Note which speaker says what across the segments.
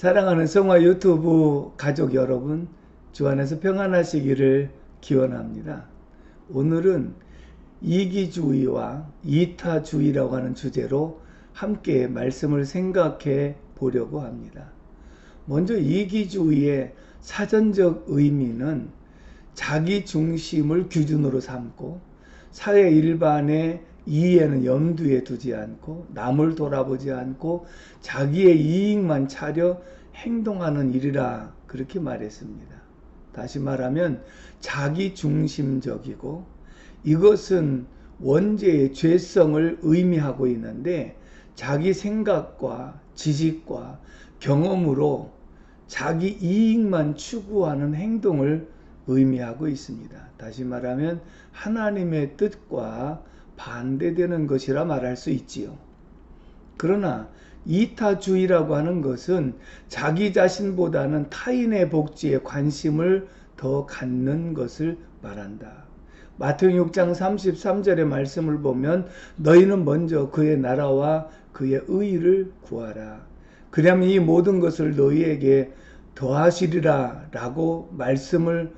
Speaker 1: 사랑하는 성화 유튜브 가족 여러분, 주 안에서 평안하시기를 기원합니다. 오늘은 이기주의와 이타주의라고 하는 주제로 함께 말씀을 생각해 보려고 합니다. 먼저 이기주의의 사전적 의미는 자기 중심을 기준으로 삼고 사회 일반의 이해는 염두에 두지 않고 남을 돌아보지 않고 자기의 이익만 차려 행동하는 일이라 그렇게 말했습니다. 다시 말하면 자기 중심적이고 이것은 원죄의 죄성을 의미하고 있는데 자기 생각과 지식과 경험으로 자기 이익만 추구하는 행동을 의미하고 있습니다. 다시 말하면 하나님의 뜻과 반대되는 것이라 말할 수 있지요. 그러나 이타주의라고 하는 것은 자기 자신보다는 타인의 복지에 관심을 더 갖는 것을 말한다. 마태복 6장 33절의 말씀을 보면 너희는 먼저 그의 나라와 그의 의를 구하라. 그러면 이 모든 것을 너희에게 더하시리라 라고 말씀을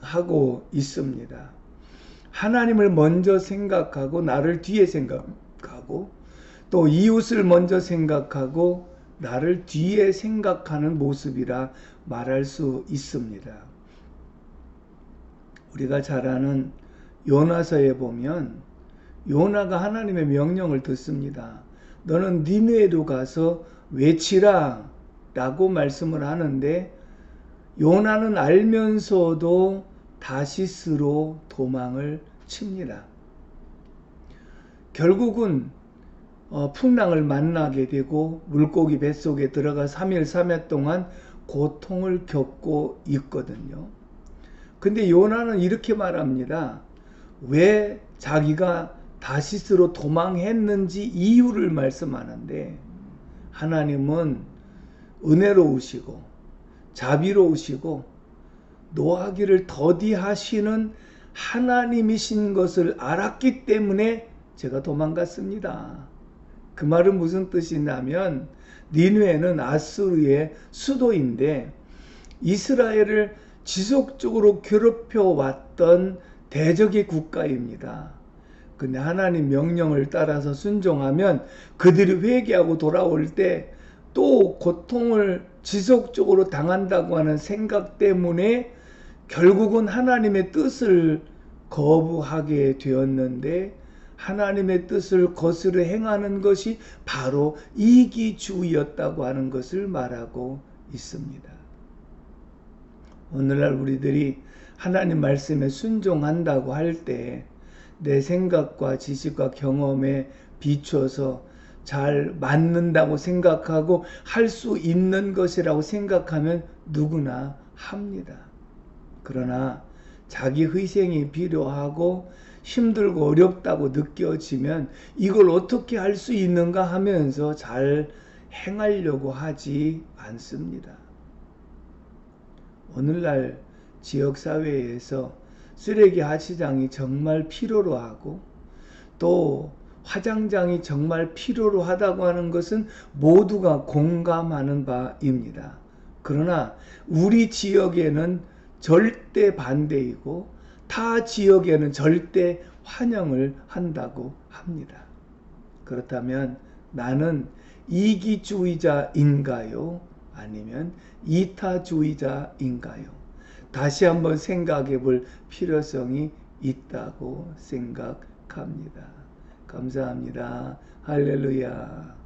Speaker 1: 하고 있습니다. 하나님을 먼저 생각하고 나를 뒤에 생각하고 또 이웃을 먼저 생각하고 나를 뒤에 생각하는 모습이라 말할 수 있습니다. 우리가 잘 아는 요나서에 보면 요나가 하나님의 명령을 듣습니다. 너는 니누에도 가서 외치라 라고 말씀을 하는데 요나는 알면서도 다시스로 도망을 칩니다. 결국은 어, 풍랑을 만나게 되고 물고기 뱃속에 들어가 3일 3일 동안 고통을 겪고 있거든요. 근데 요나는 이렇게 말합니다. 왜 자기가 다시스로 도망했는지 이유를 말씀하는데 하나님은 은혜로우시고 자비로우시고 노하기를 더디하시는 하나님이신 것을 알았기 때문에 제가 도망갔습니다. 그 말은 무슨 뜻이냐면 니누에는 아수르의 수도인데 이스라엘을 지속적으로 괴롭혀 왔던 대적의 국가입니다. 근데 하나님 명령을 따라서 순종하면 그들이 회개하고 돌아올 때 또 고통을 지속적으로 당한다고 하는 생각 때문에 결국은 하나님의 뜻을 거부하게 되었는데 하나님의 뜻을 거스르 행하는 것이 바로 이기주의였다고 하는 것을 말하고 있습니다. 오늘날 우리들이 하나님 말씀에 순종한다고 할 때 내 생각과 지식과 경험에 비춰서 잘 맞는다고 생각하고 할 수 있는 것이라고 생각하면 누구나 합니다. 그러나 자기 희생이 필요하고 힘들고 어렵다고 느껴지면 이걸 어떻게 할 수 있는가 하면서 잘 행하려고 하지 않습니다. 오늘날 지역사회에서 쓰레기 하시장이 정말 필요로 하고 또 화장장이 정말 필요로 하다고 하는 것은 모두가 공감하는 바입니다. 그러나 우리 지역에는 절대 반대이고 타 지역에는 절대 환영을 한다고 합니다. 그렇다면 나는 이기주의자인가요? 아니면 이타주의자인가요? 다시 한번 생각해 볼 필요성이 있다고 생각합니다. 감사합니다. 할렐루야.